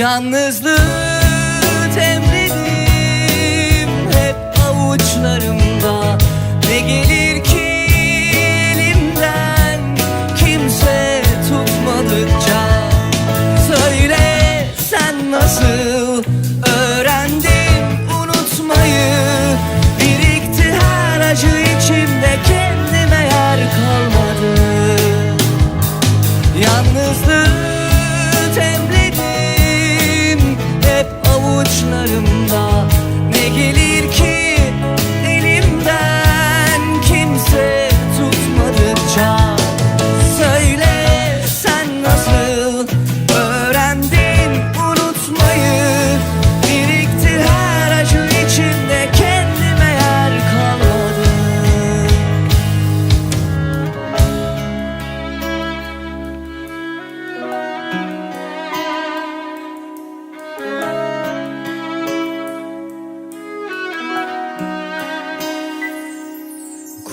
Yalnızlığı temledim hep avuçlarımda. Ne gelir ki elimden kimse tutmadıkça? Söyle sen nasıl öğrendin unutmayı? Birikti her acı içimde kendime yer kalmadı. Yalnızlığı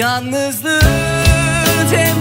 Yalnızlığı temledim